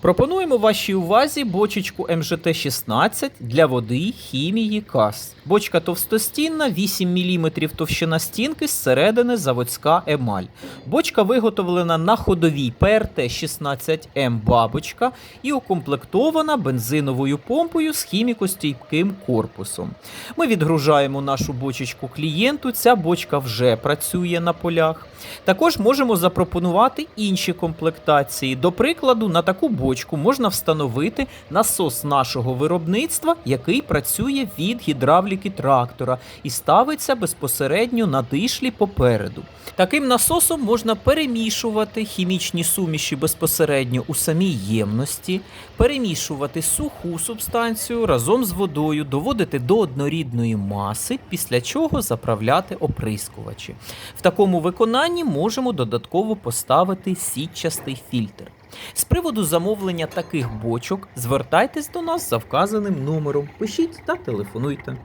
Пропонуємо вашій увазі бочечку МЖТ-16 для води, хімії, кас. Бочка товстостінна, 8 мм товщина стінки, зсередини заводська емаль. Бочка виготовлена на ходовій ПРТ-16М бабочка і укомплектована бензиновою помпою з хімікостійким корпусом. Ми відгружаємо нашу бочечку клієнту. Ця бочка вже працює на полях. Також можемо запропонувати інші комплектації. До прикладу, на таку бочку можна встановити насос нашого виробництва, який працює від гідравліки трактора і ставиться безпосередньо на дишлі попереду. Таким насосом можна перемішувати хімічні суміші безпосередньо у самій ємності, перемішувати суху субстанцію разом з водою, доводити до однорідної маси, після чого заправляти оприскувачі. В такому виконанні можемо додатково поставити сітчастий фільтр. З приводу замовлення таких бочок звертайтесь до нас за вказаним номером, пишіть та телефонуйте.